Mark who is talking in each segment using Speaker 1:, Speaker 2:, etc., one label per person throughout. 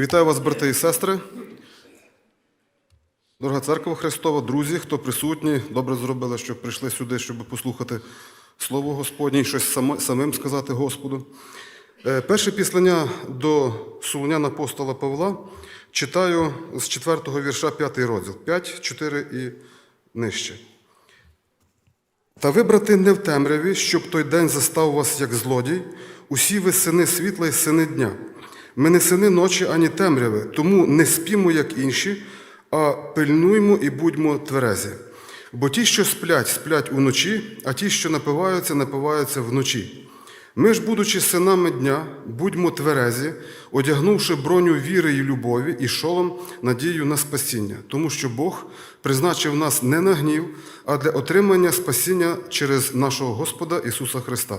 Speaker 1: Вітаю вас, брати і сестри. Дорога церква Христова, друзі, хто присутні, добре зробили, що прийшли сюди, щоб послухати Слово Господнє і щось самим сказати Господу. Е, Перше післання до Солонян апостола Павла читаю з 4 вірша 5 розділ, 5, 4 і нижче. Та ви, брати, не в темряві, щоб той день застав вас як злодій, усі ви сини світла і сини дня. Ми не сини ночі ані темряви, тому не спімо, як інші, а пильнуймо і будьмо тверезі. Бо ті, що сплять, сплять уночі, а ті, що напиваються, напиваються вночі. Ми ж, будучи синами дня, будьмо тверезі, одягнувши броню віри і любові і шолом надію на спасіння, тому що Бог призначив нас не на гнів, а для отримання спасіння через нашого Господа Ісуса Христа,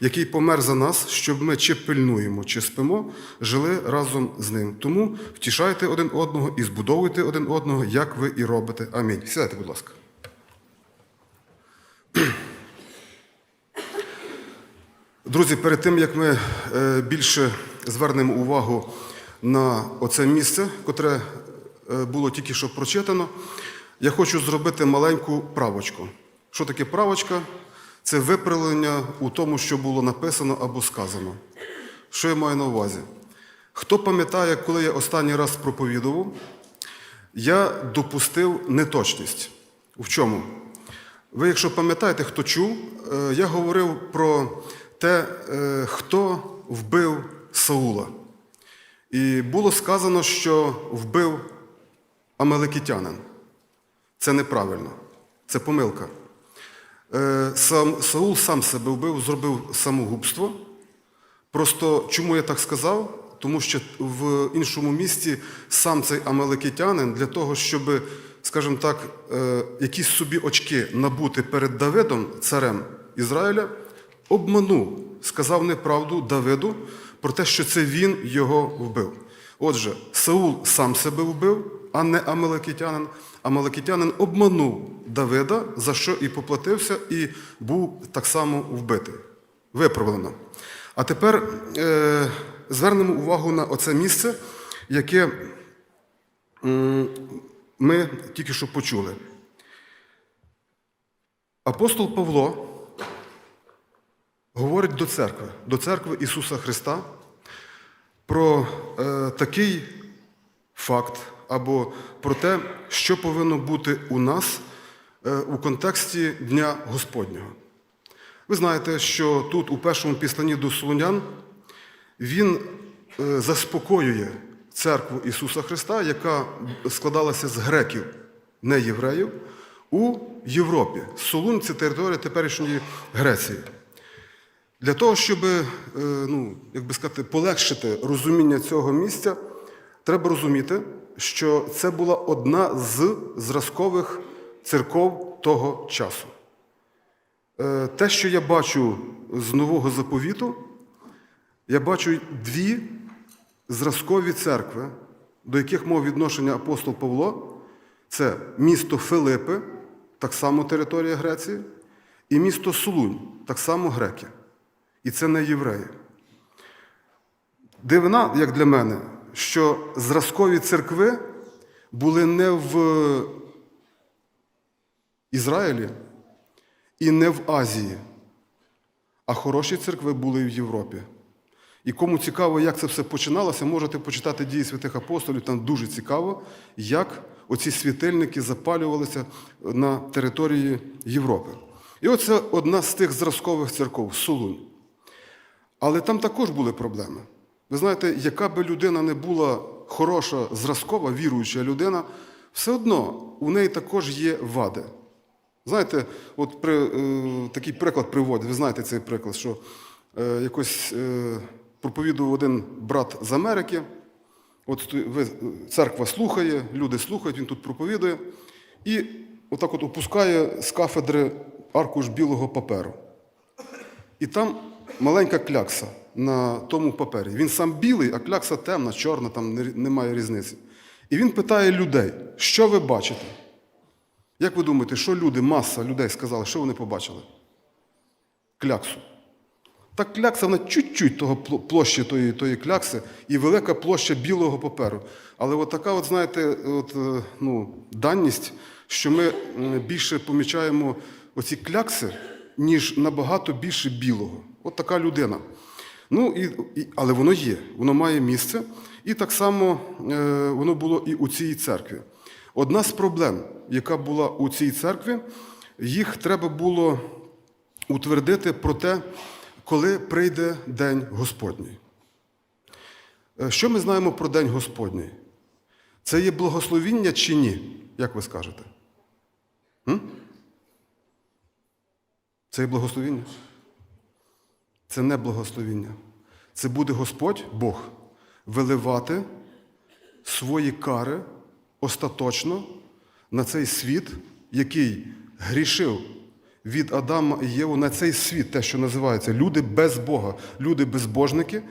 Speaker 1: який помер за нас, щоб ми чи пильнуємо, чи спимо, жили разом з ним. Тому втішайте один одного і збудовуйте один одного, як ви і робите. Амінь. Сідайте, будь ласка. Друзі, перед тим як ми е, більше звернемо увагу на оце місце, котре е, було тільки що прочитано, я хочу зробити маленьку правочку. Що таке правочка? Це виправлення у тому, що було написано або сказано. Що я маю на увазі? Хто пам'ятає, коли я останній раз проповідував, я допустив неточність. В чому? Ви, якщо пам'ятаєте, хто чув, е, я говорив про те, е, хто вбив Саула. І було сказано, що вбив амелекітянин. Це неправильно, це помилка. Е, Сам, Саул сам себе вбив, зробив самогубство. Просто чому я так сказав? Тому що в іншому місті сам цей амелекитянин для того, щоб, скажімо так, е, якісь собі очки набути перед Давидом, царем Ізраїля, обманув, сказав неправду Давиду про те, що це він його вбив. Отже, Саул сам себе вбив, а не амелекитянин. Амелекитянин обманув Давида, за що і поплатився, і був так само вбитий. Виправлено. А тепер е, звернемо увагу на оце місце, яке ми тільки що почули. Апостол Павло говорить до церкви, до церкви Ісуса Христа про е, такий факт або про те, що повинно бути у нас е, у контексті Дня Господнього. Ви знаєте, що тут, у першому післанні до Солонян, він е, заспокоює церкву Ісуса Христа, яка складалася з греків, не євреїв, у Європі. Солунь це територія теперішньої Греції. Для того, щоб е, ну, як би сказати, полегшити розуміння цього місця, треба розуміти, що це була одна з зразкових церков того часу. Е, Те, що я бачу з нового заповіту, я бачу дві зразкові церкви, до яких мав відношення апостол Павло. Це місто Филипи, так само територія Греції, і місто Солунь, так само греки. І це не євреї. Дивина, як для мене, що зразкові церкви були не в Ізраїлі і не в Азії, а хороші церкви були в Європі. І кому цікаво, як це все починалося, можете почитати дії святих апостолів, там дуже цікаво, як оці світильники запалювалися на території Європи. І оце одна з тих зразкових церков Солунь. Але там також були проблеми. Ви знаєте, яка би людина не була хороша, зразкова, віруюча людина, все одно у неї також є вади. Знаєте, от при, е, такий приклад приводять, ви знаєте цей приклад, що е, якось е, проповідував один брат з Америки. От ви, церква слухає, люди слухають, він тут проповідує, і отак от опускає з кафедри аркуш білого паперу. І там маленька клякса на тому папері. Він сам білий, а клякса темна, чорна, там немає різниці. І він питає людей, що ви бачите? Як ви думаєте, що люди, маса людей сказали, що вони побачили? Кляксу. та клякса, вона чуть-чуть того площі тої, тої клякси і велика площа білого паперу. Але от така, от, знаєте, от, е, ну, даність, що ми більше помічаємо оці клякси, ніж набагато більше білого. От така людина. Ну, і, і, але воно є, воно має місце. І так само е, воно було і у цій церкві. Одна з проблем, яка була у цій церкві, їх треба було утвердити про те, коли прийде День Господній. Е, Що ми знаємо про День Господній? Це є благословіння чи ні? Як ви скажете? М? Це є благословіння? Це не благословіння. Це буде Господь Бог виливати свої кари остаточно на цей світ, який грішив від Адама і Єву на цей світ, те, що називається люди без Бога, люди безбожники.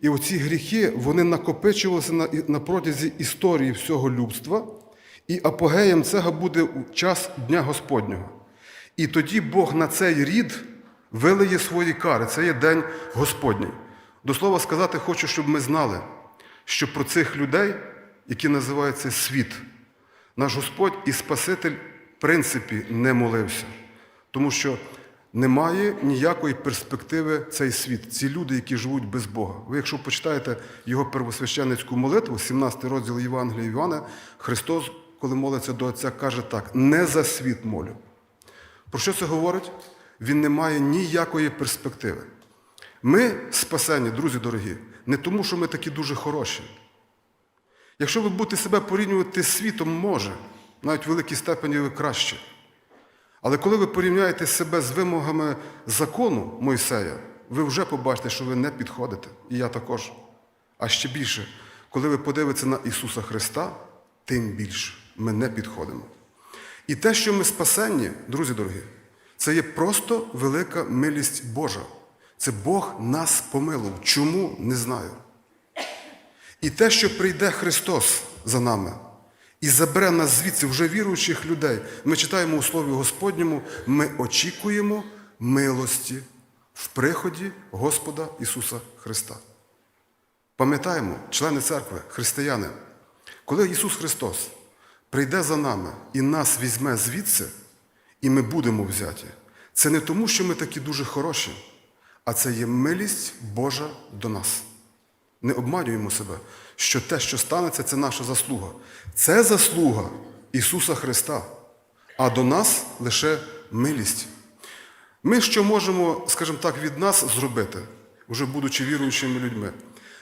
Speaker 1: І оці гріхи вони накопичувалися на, протязі історії всього людства, і апогеєм цього буде час Дня Господнього. І тоді Бог на цей рід вилиє свої кари. Це є День Господній. До слова сказати, хочу, щоб ми знали, що про цих людей, які називаються світ, наш Господь і Спаситель, в принципі, не молився. Тому що немає ніякої перспективи цей світ, ці люди, які живуть без Бога. Ви, якщо почитаєте його первосвященницьку молитву, 17 розділ Євангелія Івана, Христос, коли молиться до Отця, каже так: не за світ молю. Про що це говорить? Він не має ніякої перспективи. Ми спасені, друзі дорогі, не тому, що ми такі дуже хороші. Якщо ви будете себе порівнювати з світом, може, навіть в великій степені ви краще. Але коли ви порівняєте себе з вимогами закону Мойсея, ви вже побачите, що ви не підходите. І я також. А ще більше, коли ви подивитеся на Ісуса Христа, тим більше ми не підходимо. І те, що ми спасенні, друзі дорогі, це є просто велика милість Божа. Це Бог нас помилував. Чому не знаю. І те, що прийде Христос за нами і забере нас звідси вже віруючих людей, ми читаємо у Слові Господньому, ми очікуємо милості в приході Господа Ісуса Христа. Пам'ятаємо, члени церкви, християни, коли Ісус Христос прийде за нами і нас візьме звідси, і ми будемо взяті, це не тому, що ми такі дуже хороші, а це є милість Божа до нас. Не обманюємо себе, що те, що станеться, це наша заслуга. Це заслуга Ісуса Христа, а до нас лише милість. Ми що можемо, скажімо так, від нас зробити, вже будучи віруючими людьми,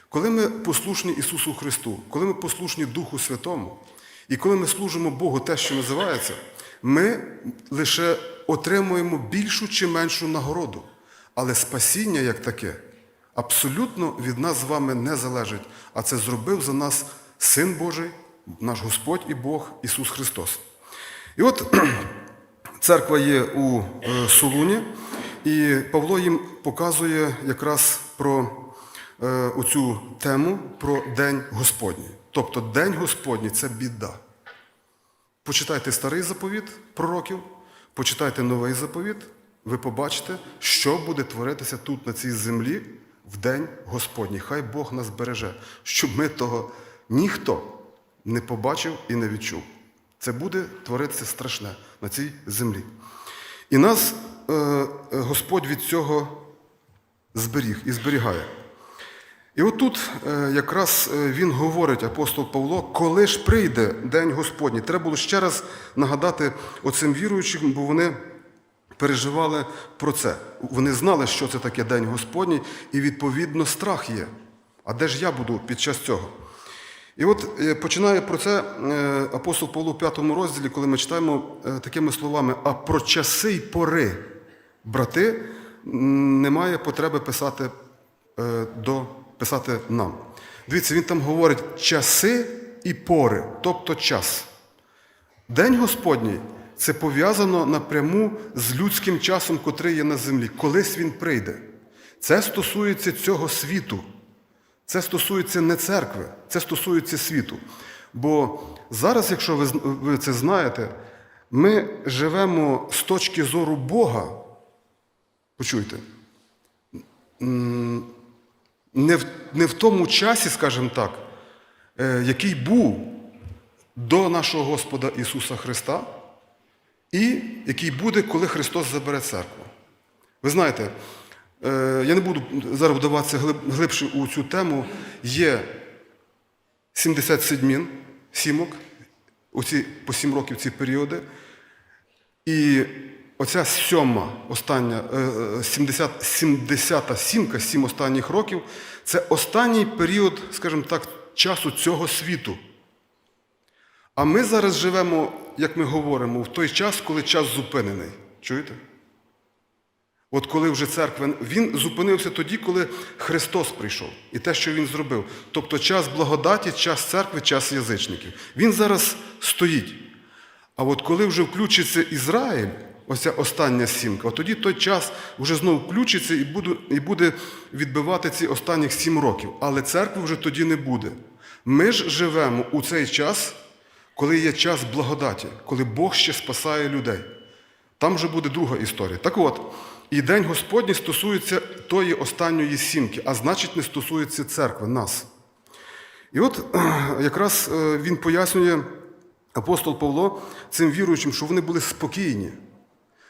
Speaker 1: коли ми послушні Ісусу Христу, коли ми послушні Духу Святому, і коли ми служимо Богу те, що називається, ми лише отримуємо більшу чи меншу нагороду. Але спасіння як таке абсолютно від нас з вами не залежить, а це зробив за нас Син Божий, наш Господь і Бог Ісус Христос. І от церква є у е, Солуні, і Павло їм показує якраз про е, оцю тему про День Господній. Тобто День Господній це біда. Почитайте старий заповіт пророків, почитайте новий заповіт, ви побачите, що буде творитися тут, на цій землі, в день Господній. Хай Бог нас береже, щоб ми того ніхто не побачив і не відчув. Це буде творитися страшне на цій землі. І нас е, е, Господь від цього зберіг і зберігає. І отут е, якраз е, він говорить, апостол Павло, коли ж прийде День Господній. Треба було ще раз нагадати оцим віруючим, бо вони переживали про це. Вони знали, що це таке День Господній, і відповідно страх є. А де ж я буду під час цього? І от е, починає про це апостол Павло в п'ятому розділі, коли ми читаємо такими словами: а про часи й пори, брати, немає потреби писати до писати нам. Дивіться, він там говорить часи і пори, тобто час. День Господній це пов'язано напряму з людським часом, котрий є на землі. Колись він прийде. Це стосується цього світу. Це стосується не церкви, це стосується світу. Бо зараз, якщо ви, це знаєте, ми живемо з точки зору Бога. Почуйте, не в, не в тому часі, скажімо так, е, який був до нашого Господа Ісуса Христа, і який буде, коли Христос забере церкву. Ви знаєте, е, я не буду зараз вдаватися глиб- глибше у цю тему. Є 70 седьмін, сімок, оці, по сім років ці періоди. І оця сьома, остання, е, е, 70, 70 сімка, сім останніх років, це останній період, скажімо так, часу цього світу. А ми зараз живемо, як ми говоримо, в той час, коли час зупинений. Чуєте? От коли вже церква, він зупинився тоді, коли Христос прийшов і те, що Він зробив. Тобто час благодаті, час церкви, час язичників. Він зараз стоїть. А от коли вже включиться Ізраїль, оця остання сімка, от тоді той час вже знову включиться і буде, і буде відбивати ці останніх сім років. Але церкви вже тоді не буде. Ми ж живемо у цей час, коли є час благодаті, коли Бог ще спасає людей. Там вже буде друга історія. Так от, і День Господній стосується тої останньої сімки, а значить, не стосується церкви, нас. І от якраз е, він пояснює, апостол Павло, цим віруючим, що вони були спокійні.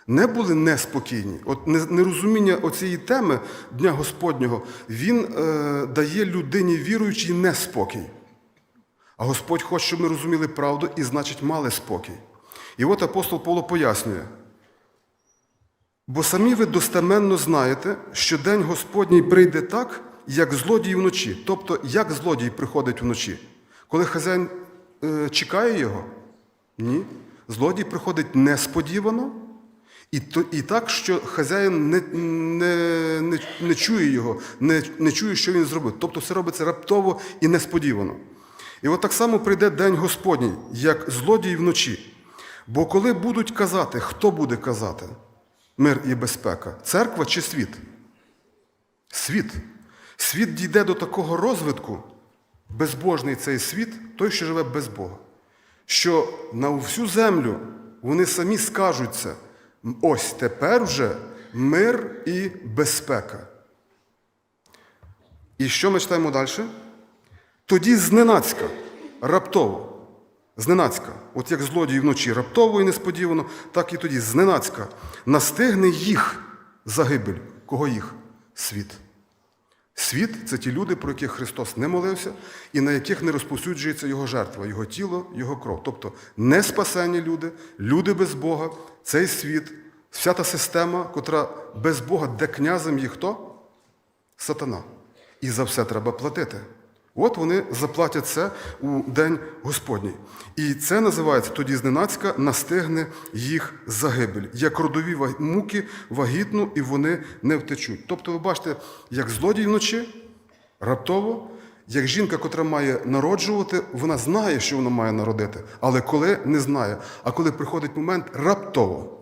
Speaker 1: Не були неспокійні. От нерозуміння оцієї теми Дня Господнього, він е, дає людині віруючій неспокій. А Господь хоче, щоб ми розуміли правду і, значить, мали спокій. І от апостол Павло пояснює. Бо самі ви достеменно знаєте, що день Господній прийде так, як злодій вночі. Тобто, як злодій приходить вночі? Коли хазяїн е, чекає його? Ні. Злодій приходить несподівано, і, то, і так, що хазяїн не, не, не, не чує його, не, не чує, що він зробив. Тобто все робиться раптово і несподівано. І от так само прийде День Господній, як злодій вночі. Бо коли будуть казати, хто буде казати мир і безпека? Церква чи світ? Світ. Світ дійде до такого розвитку, безбожний цей світ, той, що живе без Бога, що на всю землю вони самі скажуть це. Ось тепер вже мир і безпека. І що ми читаємо далі? Тоді зненацька, раптово, зненацька, от як злодій вночі раптово і несподівано, так і тоді зненацька настигне їх загибель. Кого їх? Світ. Світ це ті люди, про яких Христос не молився, і на яких не розповсюджується Його жертва, Його тіло, Його кров. Тобто не спасені люди, люди без Бога, цей світ, вся та система, котра без Бога, де князем є хто? Сатана. І за все треба платити. От вони заплатять це у День Господній. І це називається тоді зненацька настигне їх загибель. Як родові муки вагітну, і вони не втечуть. Тобто, ви бачите, як злодій вночі, раптово, як жінка, котра має народжувати, вона знає, що вона має народити, але коли не знає. А коли приходить момент, раптово.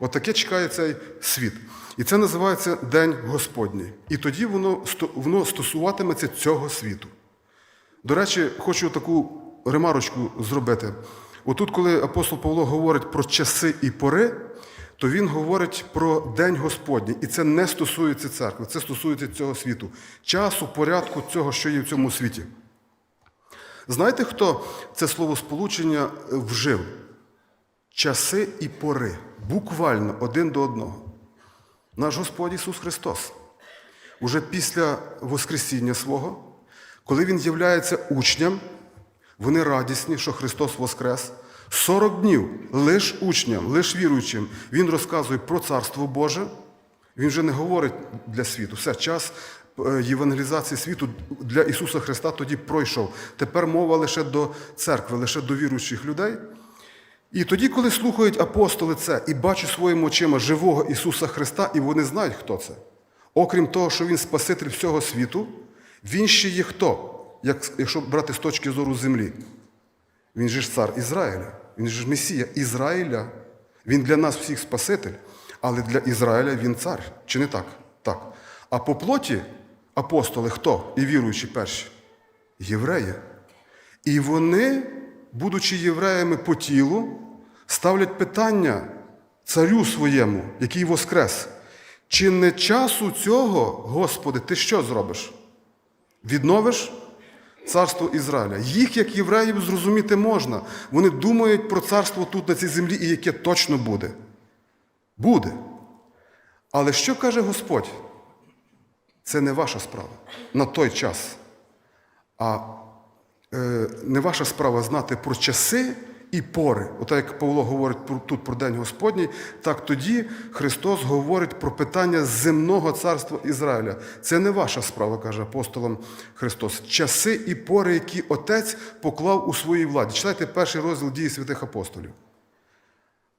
Speaker 1: От таке чекає цей світ. І це називається День Господній. І тоді воно, воно стосуватиметься цього світу. До речі, хочу таку ремарочку зробити. Отут, коли апостол Павло говорить про часи і пори, то він говорить про День Господній. І це не стосується церкви, це стосується цього світу, часу, порядку цього, що є в цьому світі. Знаєте, хто це словосполучення е, вжив? Часи і пори. Буквально один до одного. Наш Господь Ісус Христос. Уже після Воскресіння свого, коли Він являється учням, вони радісні, що Христос Воскрес. 40 днів лиш учням, лиш віруючим, Він розказує про Царство Боже. Він вже не говорить для світу. Все, час е, євангелізації світу для Ісуса Христа тоді пройшов. Тепер мова лише до церкви, лише до віруючих людей. І тоді, коли слухають апостоли це і бачать своїми очима живого Ісуса Христа, і вони знають, хто це. Окрім того, що Він Спаситель всього світу, Він ще є хто, якщо брати з точки зору землі. Він же ж цар Ізраїля, він же ж Месія Ізраїля. Він для нас всіх Спаситель, але для Ізраїля він цар. Чи не так? Так. А по плоті апостоли хто? І віруючі перші? Євреї. І вони, будучи євреями по тілу, ставлять питання царю своєму, який воскрес. Чи не часу цього, Господи, ти що зробиш? Відновиш царство Ізраїля. Їх, як євреїв, зрозуміти можна. Вони думають про царство тут, на цій землі, і яке точно буде. Буде. Але що каже Господь? Це не ваша справа на той час. А е, не ваша справа знати про часи і пори. Отак як Павло говорить тут про День Господній, так тоді Христос говорить про питання земного царства Ізраїля. Це не ваша справа, каже апостолом Христос. Часи і пори, які Отець поклав у своїй владі. Читайте перший розділ дії святих апостолів.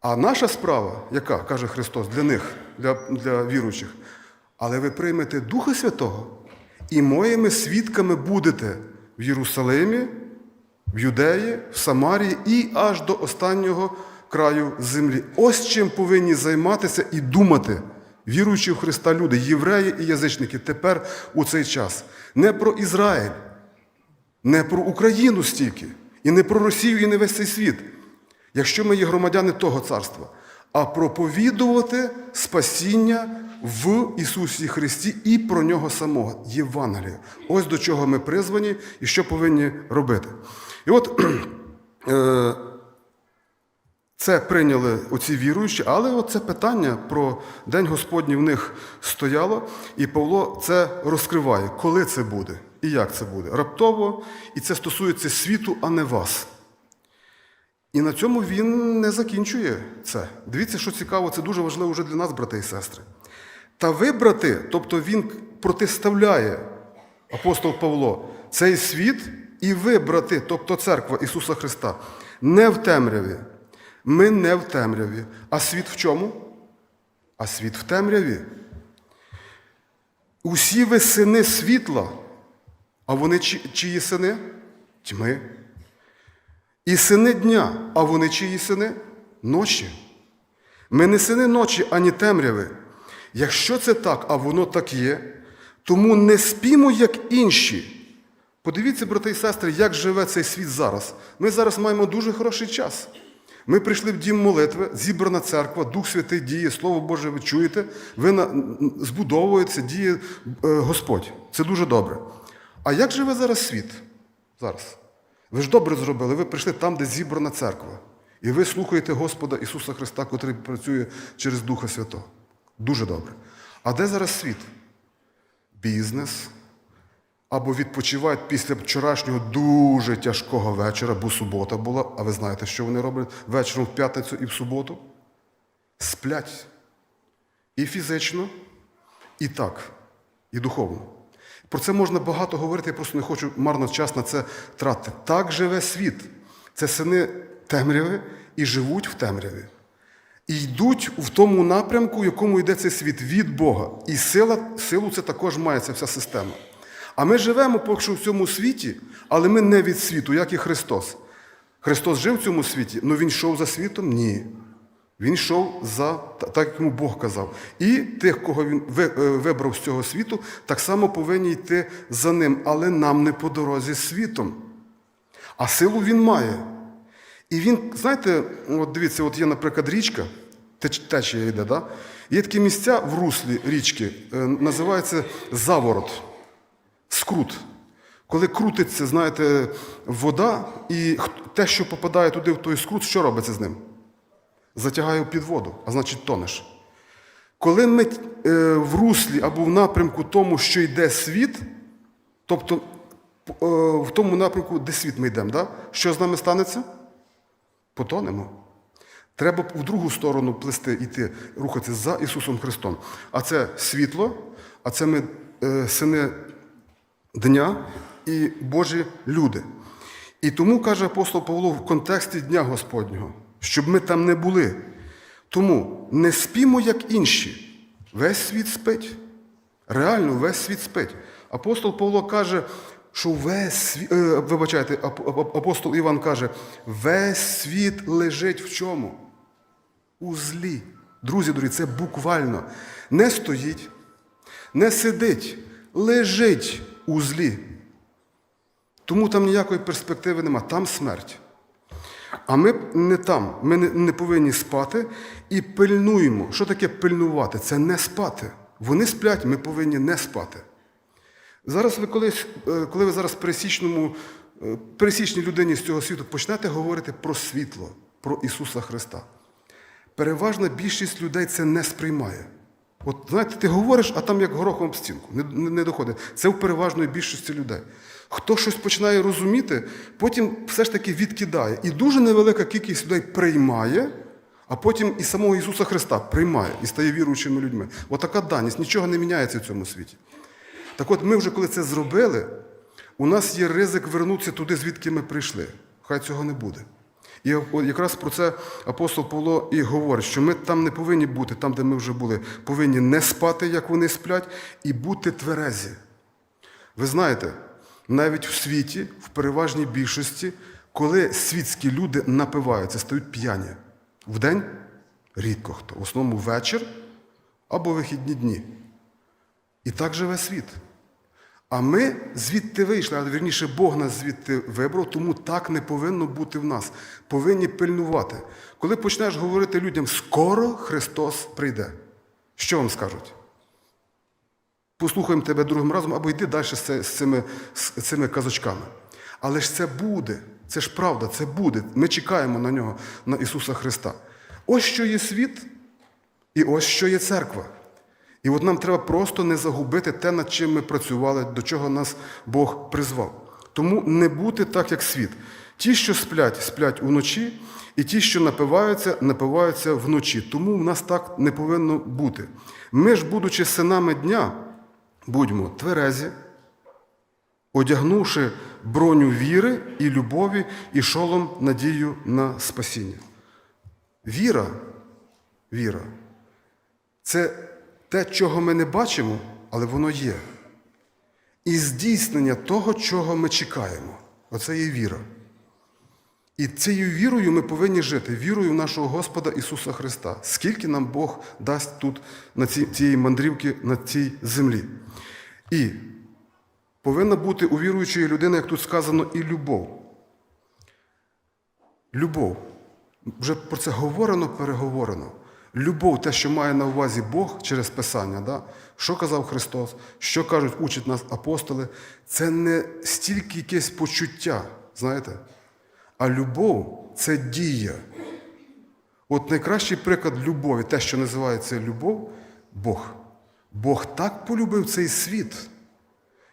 Speaker 1: А наша справа, яка, каже Христос, для них, для, для віруючих, але ви приймете Духа Святого і моїми свідками будете в Єрусалимі, в Юдеї, в Самарії і аж до останнього краю землі. Ось чим повинні займатися і думати віруючі в Христа люди, євреї і язичники, тепер у цей час. Не про Ізраїль, не про Україну стільки, і не про Росію, і не весь цей світ, якщо ми є громадяни того царства, а проповідувати спасіння в Ісусі Христі і про нього самого, Євангелія. Ось до чого ми призвані і що повинні робити. І от е, це прийняли оці віруючі, але оце питання про День Господній в них стояло, і Павло це розкриває, коли це буде і як це буде. Раптово, і це стосується світу, а не вас. І на цьому він не закінчує це. Дивіться, що цікаво, це дуже важливо вже для нас, брати і сестри. Та ви, брати, тобто він протиставляє апостол Павло цей світ, ви, брати, тобто церква Ісуса Христа, не в темряві. Ми не в темряві. А світ в чому? А світ в темряві. Усі ви сини світла, а вони чи- чиї сини? Тьми. І сини дня, а вони чиї сини? Ночі. Ми не сини ночі, ані темряви. Якщо це так, а воно так є, тому не спімо, як інші. Подивіться, брати і сестри, як живе цей світ зараз. Ми зараз маємо дуже хороший час. Ми прийшли в дім молитви, зібрана церква, Дух Святий діє, Слово Боже, ви чуєте, ви збудовується, діє е, Господь. Це дуже добре. А як живе зараз світ? Зараз. Ви ж добре зробили, ви прийшли там, де зібрана церква. І ви слухаєте Господа Ісуса Христа, котрий працює через Духа Святого. Дуже добре. А де зараз світ? Бізнес. Або відпочивають після вчорашнього дуже тяжкого вечора, бо субота була, а ви знаєте, що вони роблять вечором в п'ятницю і в суботу? Сплять. І фізично, і так, і духовно. Про це можна багато говорити, я просто не хочу марно час на це тратити. Так живе світ. Це сини темряви і живуть в темряві. І йдуть в тому напрямку, в якому йде цей світ від Бога. І сила, силу це також має ця вся система. А ми живемо поки що в цьому світі, але ми не від світу, як і Христос. Христос жив в цьому світі, але Він йшов за світом? Ні. Він йшов за та- так, як йому Бог казав. І тих, кого він е, вибрав з цього світу, так само повинні йти за ним, але нам не по дорозі з світом. А силу він має. І він, знаєте, от дивіться, от є, наприклад, річка, течія йде, да? є такі місця в руслі річки, е, називається заворот, скрут. Коли крутиться, знаєте, вода, і те, що попадає туди в той скрут, що робиться з ним? Затягає під воду, а значить тонеш. Коли ми е, в руслі або в напрямку тому, що йде світ, тобто е, в тому напрямку, де світ ми йдемо, да? що з нами станеться? Потонемо. Треба в другу сторону плести, йти, рухатися за Ісусом Христом. А це світло, а це ми е, сини дня і Божі люди. І тому каже апостол Павло в контексті Дня Господнього, щоб ми там не були. Тому не спімо, як інші. Весь світ спить. Реально, весь світ спить. Апостол Павло каже, що весь світ, е, вибачайте, ап- ап- апостол Іван каже, весь світ лежить в чому? У злі. Друзі, дорогі, це буквально не стоїть, не сидить, лежить у злі. Тому там ніякої перспективи нема, там смерть. А ми не там. Ми не, повинні спати і пильнуємо. Що таке пильнувати? Це не спати. Вони сплять, ми повинні не спати. Зараз ви колись, е, коли ви зараз пересічному, е, пересічній людині з цього світу почнете говорити про світло, про Ісуса Христа. Переважна більшість людей це не сприймає. От знаєте, ти говориш, а там як горохом об стінку, не, не, не доходить. Це в переважної більшості людей. Хто щось починає розуміти, потім все ж таки відкидає. І дуже невелика кількість людей приймає, а потім і самого Ісуса Христа приймає і стає віруючими людьми. Отака даність, нічого не міняється в цьому світі. Так от ми вже коли це зробили, у нас є ризик вернутися туди, звідки ми прийшли. Хай цього не буде. І якраз про це апостол Павло і говорить, що ми там не повинні бути, там, де ми вже були, повинні не спати, як вони сплять, і бути тверезі. Ви знаєте, навіть в світі, в переважній більшості, коли світські люди напиваються, стають п'яні. Вдень рідко хто. В основному вечір або вихідні дні. І так живе світ. А ми звідти вийшли, а вірніше Бог нас звідти вибрав, тому так не повинно бути в нас. Повинні пильнувати. Коли почнеш говорити людям, скоро Христос прийде. Що вам скажуть? Послухаємо тебе другим разом або йди далі з цими, з цими казочками. Але ж це буде, це ж правда, це буде. Ми чекаємо на нього, на Ісуса Христа. Ось що є світ, і ось що є церква. І от нам треба просто не загубити те, над чим ми працювали, до чого нас Бог призвав. Тому не бути так, як світ. Ті, що сплять, сплять уночі, і ті, що напиваються, напиваються вночі. Тому в нас так не повинно бути. Ми ж, будучи синами дня, будьмо тверезі, одягнувши броню віри і любові, і шолом надію на спасіння. Віра, віра це те, чого ми не бачимо, але воно є. І здійснення того, чого ми чекаємо. Оце є віра. І цією вірою ми повинні жити, вірою в нашого Господа Ісуса Христа. Скільки нам Бог дасть тут на цій, цієї мандрівки на цій землі. І повинна бути у віруючої людини, як тут сказано, і любов. Любов. Вже про це говорено, переговорено. Любов, те, що має на увазі Бог через Писання, да? що казав Христос, що кажуть, учать нас апостоли, це не стільки якесь почуття, знаєте, а любов це дія. От найкращий приклад любові, те, що називається любов, Бог. Бог так полюбив цей світ,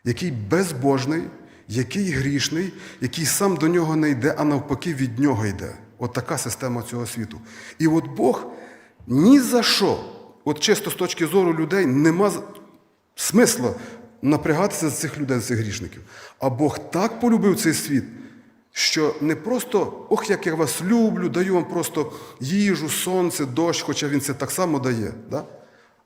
Speaker 1: який безбожний, який грішний, який сам до нього не йде, а навпаки від нього йде. От така система цього світу. І от Бог ні за що, от чисто з точки зору людей, нема смисла напрягатися за цих людей, за цих грішників. А Бог так полюбив цей світ, що не просто ох, як я вас люблю, даю вам просто їжу, сонце, дощ, хоча він це так само дає. Да?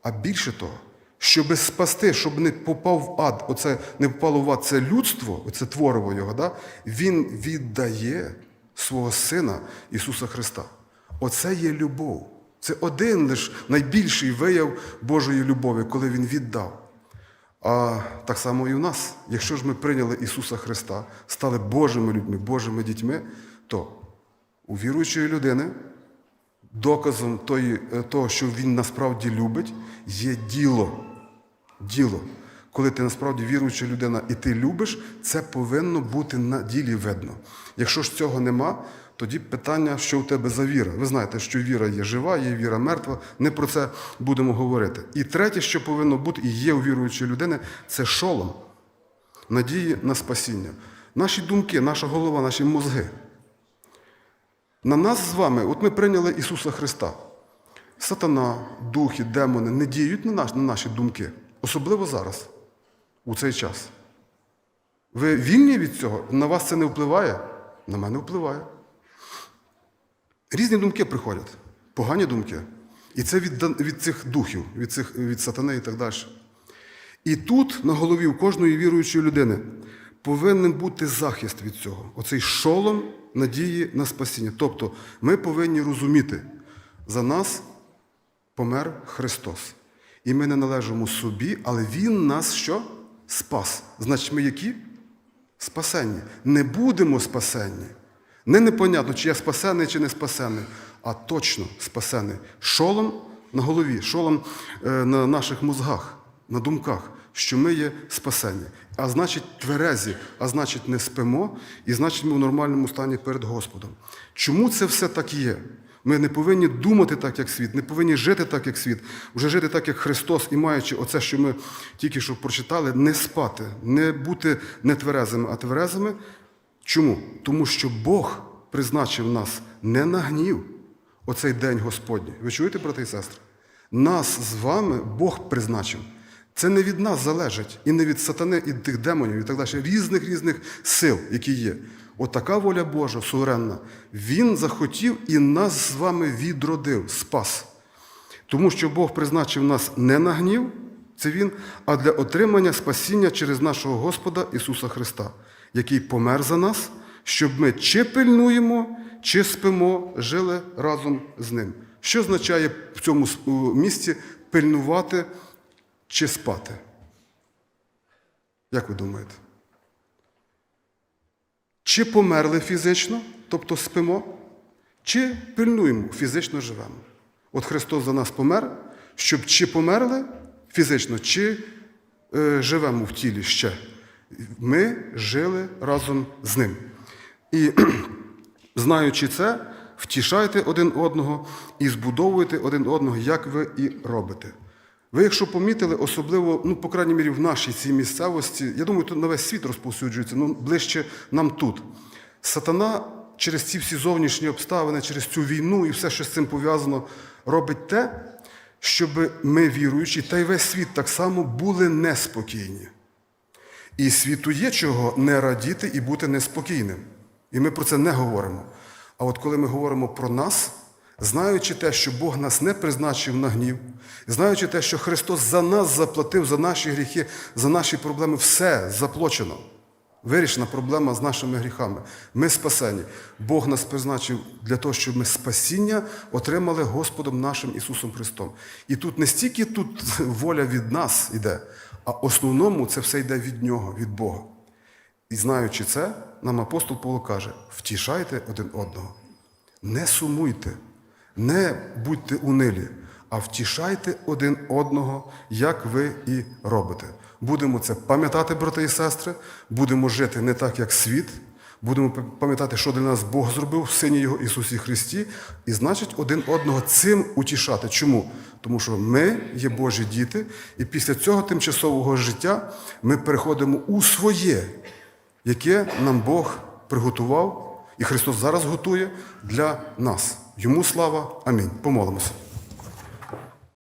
Speaker 1: А більше того, щоб спасти, щоб не попав в ад, оце не попало в ад це людство, оце твориво його, да? він віддає свого Сина Ісуса Христа. Оце є любов. Це один лиш найбільший вияв Божої любові, коли Він віддав. А так само і в нас. Якщо ж ми прийняли Ісуса Христа, стали Божими людьми, Божими дітьми, то у віруючої людини доказом е, того, що Він насправді любить, є діло. Діло. Коли ти насправді віруюча людина і ти любиш, це повинно бути на ділі видно. Якщо ж цього нема, тоді питання, що в тебе за віра. Ви знаєте, що віра є жива, є віра мертва. Не про це будемо говорити. І третє, що повинно бути, і є у віруючої людини, це шолом надії на спасіння. Наші думки, наша голова, наші мозги. На нас з вами, от ми прийняли Ісуса Христа. Сатана, духи, демони не діють на, наш, на наші думки, особливо зараз, у цей час. Ви вільні від цього? На вас це не впливає? На мене впливає. Різні думки приходять, погані думки. І це від, від цих духів, від, цих, від сатани і так далі. І тут на голові у кожної віруючої людини повинен бути захист від цього. Оцей шолом надії на спасіння. Тобто ми повинні розуміти, за нас помер Христос. І ми не належимо собі, але Він нас що? Спас. Значить, ми які? Спасенні. Не будемо спасенні. Не непонятно, чи я спасений, чи не спасений, а точно спасений. Шолом на голові, шолом е, на наших мозгах, на думках, що ми є спасені. А значить, тверезі, а значить, не спимо, і значить, ми в нормальному стані перед Господом. Чому це все так є? Ми не повинні думати так, як світ, не повинні жити так, як світ, вже жити так, як Христос, і маючи оце, що ми тільки що прочитали, не спати, не бути нетверезими, а тверезими. Чому? Тому що Бог призначив нас не на гнів оцей день Господній. Ви чуєте, брати і сестри? Нас з вами Бог призначив. Це не від нас залежить, і не від сатани, і тих демонів, і так далі, різних різних сил, які є. Отака воля Божа, суверенна. Він захотів і нас з вами відродив, спас. Тому що Бог призначив нас не на гнів, це Він, а для отримання спасіння через нашого Господа Ісуса Христа, який помер за нас, щоб ми чи пильнуємо, чи спимо, жили разом з Ним. Що означає в цьому місці пильнувати чи спати? Як ви думаєте? Чи померли фізично, тобто спимо, чи пильнуємо, фізично живемо. От Христос за нас помер, щоб чи померли фізично, чи е, живемо в тілі ще. Ми жили разом з ним. І знаючи це, втішайте один одного і збудовуйте один одного, як ви і робите. Ви, якщо помітили, особливо, ну, по крайній мірі, в нашій цій місцевості, я думаю, тут на весь світ розповсюджується, ну, ближче нам тут. Сатана через ці всі зовнішні обставини, через цю війну і все, що з цим пов'язано, робить те, щоб ми, віруючі, та й весь світ так само були неспокійні. І світу є чого не радіти і бути неспокійним. І ми про це не говоримо. А от коли ми говоримо про нас, знаючи те, що Бог нас не призначив на гнів, знаючи те, що Христос за нас заплатив за наші гріхи, за наші проблеми, все заплачено. Вирішена проблема з нашими гріхами. Ми спасені. Бог нас призначив для того, щоб ми спасіння отримали Господом нашим Ісусом Христом. І тут не стільки тут воля від нас йде, а основному це все йде від Нього, від Бога. І знаючи це, нам апостол Павло каже: втішайте один одного. Не сумуйте, не будьте унилі, а втішайте один одного, як ви і робите. Будемо це пам'ятати, брати і сестри, будемо жити не так, як світ, будемо пам'ятати, що для нас Бог зробив Сині Його Ісусі Христі, і значить один одного цим утішати. Чому? Тому що ми є Божі діти, і після цього тимчасового життя ми переходимо у своє, яке нам Бог приготував, і Христос зараз готує для нас. Йому слава. Амінь. Помолимося.